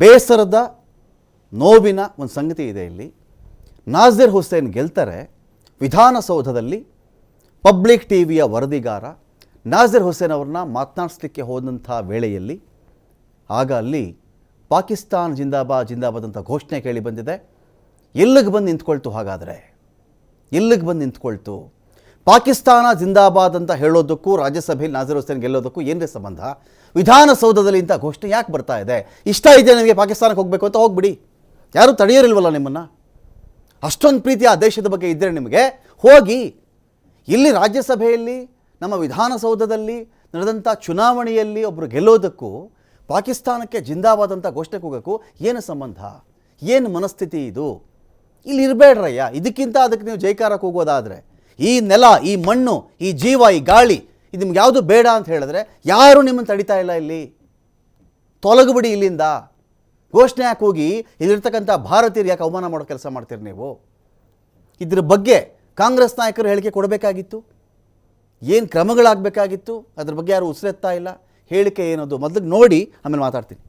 ಬೇಸರದ ನೋವಿನ ಒಂದು ಸಂಗತಿ ಇದೆ ಇಲ್ಲಿ. ನಾಜೀರ್ ಹುಸೇನ್ ಗೆಲ್ತಾರೆ ವಿಧಾನಸೌಧದಲ್ಲಿ ಪಬ್ಲಿಕ್ ಟಿ ವಿಯ ವರದಿಗಾರ. ನಾಜೀರ್ ಹುಸೇನ್ ಅವ್ರನ್ನ ಮಾತನಾಡಿಸ್ಲಿಕ್ಕೆ ಹೋದಂಥ ವೇಳೆಯಲ್ಲಿ ಆಗ ಅಲ್ಲಿ ಪಾಕಿಸ್ತಾನ್ ಜಿಂದಾಬಾದ್ ಜಿಂದಾಬಾದ್ ಅಂತ ಘೋಷಣೆ ಕೇಳಿ ಬಂದಿದೆ. ಎಲ್ಲಿಗೆ ಬಂದು ನಿಂತ್ಕೊಳ್ತು ಹಾಗಾದರೆ? ಎಲ್ಲಿಗೆ ಬಂದು ನಿಂತ್ಕೊಳ್ತು? ಪಾಕಿಸ್ತಾನ ಜಿಂದಾಬಾದ್ ಅಂತ ಹೇಳೋದಕ್ಕೂ ರಾಜ್ಯಸಭೆಯಲ್ಲಿ ನಾಜರ್ ಹುಸೇನ್ ಗೆಲ್ಲೋದಕ್ಕೂ ಏನೇ ಸಂಬಂಧ? ವಿಧಾನಸೌಧದಲ್ಲಿ ಇಂಥ ಘೋಷಣೆ ಯಾಕೆ ಬರ್ತಾ ಇದೆ? ಇಷ್ಟ ಇದೆ ನಿಮಗೆ ಪಾಕಿಸ್ತಾನಕ್ಕೆ ಹೋಗಬೇಕು ಅಂತ ಹೋಗ್ಬಿಡಿ. ಯಾರೂ ತಡೆಯೋರಿಲ್ವಲ್ಲ ನಿಮ್ಮನ್ನು? ಅಷ್ಟೊಂದು ಪ್ರೀತಿ ಆ ದೇಶದ ಬಗ್ಗೆ ಇದ್ದರೆ ನಿಮಗೆ? ಹೋಗಿ, ಇಲ್ಲಿ ರಾಜ್ಯಸಭೆಯಲ್ಲಿ, ನಮ್ಮ ವಿಧಾನಸೌಧದಲ್ಲಿ ನಡೆದಂಥ ಚುನಾವಣೆಯಲ್ಲಿ ಒಬ್ಬರು ಗೆಲ್ಲೋದಕ್ಕೂ, ಪಾಕಿಸ್ತಾನಕ್ಕೆ ಜಿಂದಾಬಾದಂಥ ಘೋಷಣೆ ಹೋಗೋಕ್ಕೂ ಏನು ಸಂಬಂಧ? ಏನು ಮನಸ್ಥಿತಿ ಇದು? ಇಲ್ಲಿ ಇರಬೇಡ್ರಯ್ಯ. ಇದಕ್ಕಿಂತ ಅದಕ್ಕೆ ನೀವು ಜೈಕಾರಕ್ಕೆ ಹೋಗೋದಾದರೆ ಈ ನೆಲ ಈ ಮಣ್ಣು ಈ ಜೀವ ಈ ಗಾಳಿ ಇದು ನಿಮ್ಗೆ ಯಾವುದು ಬೇಡ ಅಂತ ಹೇಳಿದ್ರೆ ಯಾರು ನಿಮ್ಮನ್ನು ತಡಿತಾ ಇಲ್ಲ ಇಲ್ಲಿ? ತೊಲಗುಬಿಡಿ ಇಲ್ಲಿಂದ. ಘೋಷಣೆ ಯಾಕೆ ಹೋಗಿ? ಇಲ್ಲಿರ್ತಕ್ಕಂಥ ಭಾರತೀಯರು ಯಾಕೆ ಅವಮಾನ ಮಾಡೋ ಕೆಲಸ ಮಾಡ್ತೀರಿ ನೀವು? ಇದ್ರ ಬಗ್ಗೆ ಕಾಂಗ್ರೆಸ್ ನಾಯಕರು ಹೇಳಿಕೆ ಕೊಡಬೇಕಾಗಿತ್ತು. ಏನು ಕ್ರಮಗಳಾಗಬೇಕಾಗಿತ್ತು? ಅದ್ರ ಬಗ್ಗೆ ಯಾರು ಉಸಿರೆತ್ತಾ ಇಲ್ಲ? ಹೇಳಿಕೆ ಏನದು? ಮೊದಲು ನೋಡಿ ಆಮೇಲೆ ಮಾತಾಡ್ತೀನಿ.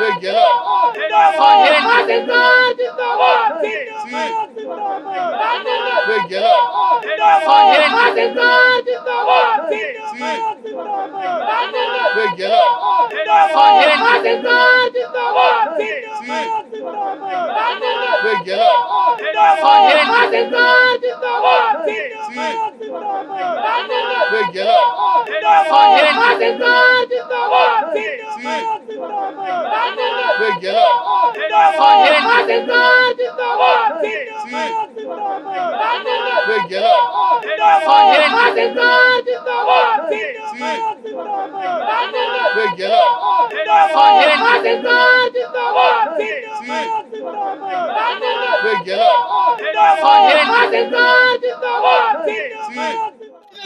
ve gelen ve gelen ve gelen ve gelen ve gelen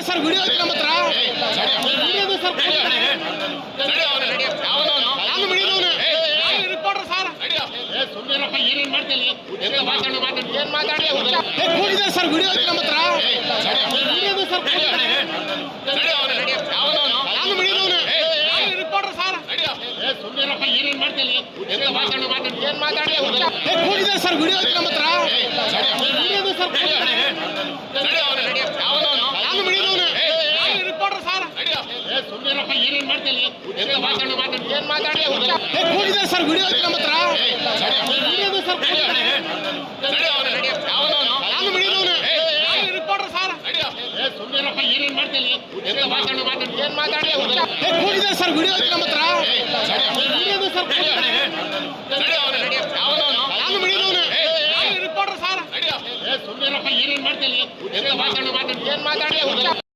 sir video ಐತೆ ನಮ್ಮ ಹತ್ರ ವಿಡಿಯೋ ಇದೆ ಸರ್ ನಾನು ವಿಡಿಯೋದವನೇ ನಾನು ರಿಪೋರ್ಟರ್ ಸರ್ ಸುಮ್ಮನೆಪ್ಪ ಹೋಗಿದ್ದಾರೆ ಸರ್ ವಿಡಿಯೋ ನಮ್ಮ ಹತ್ರ. ವಿಡಿಯೋ ಇದೆ ಸರ್ ನಾನು ವಿಡಿಯೋದವನೇ ನಾನು ರಿಪೋರ್ಟರ್ ಸರ್. ಏನೇನು ಮಾಡ್ತೀನಿ ಏನ್ ಮಾತಾಡಲಿ ಹೋಗಿದ್ದಾರೆ ಸರ್ ವಿಡಿಯೋ ನಮ್ಮ ಹತ್ರ. ವಿಡಿಯೋ ಇದೆ ಸರ್ ನಾನು ವಿಡಿಯೋದವನೇ ನಾನು ರಿಪೋರ್ಟರ್ ಸರ್. ಏನೇನು ಮಾಡ್ತೀನಿ ಏನ್ ಮಾತಾಡಲಿ ಹೋಗಿದ್ದಾರೆ ಸರ್ ವಿಡಿಯೋ ನಮ್ಮ ಹತ್ರ ವಿಡಿಯೋ ಇದೆ ಸರ್ ನಾನು ವಿಡಿಯೋದವನೇ ನಾನು ರಿಪೋರ್ಟರ್ ಸರ್ ಹೋಗಿದ್ದಾರೆ ಸರ್ ವಿಡಿಯೋ ನಮ್ಮ ಹತ್ರ. ನಾನು ರಿಪೋರ್ಟರ್ ಸರ್. ಏನೇನು ಮಾಡ್ತೀನಿ ಏನ್ ಮಾತಾಡಲಿ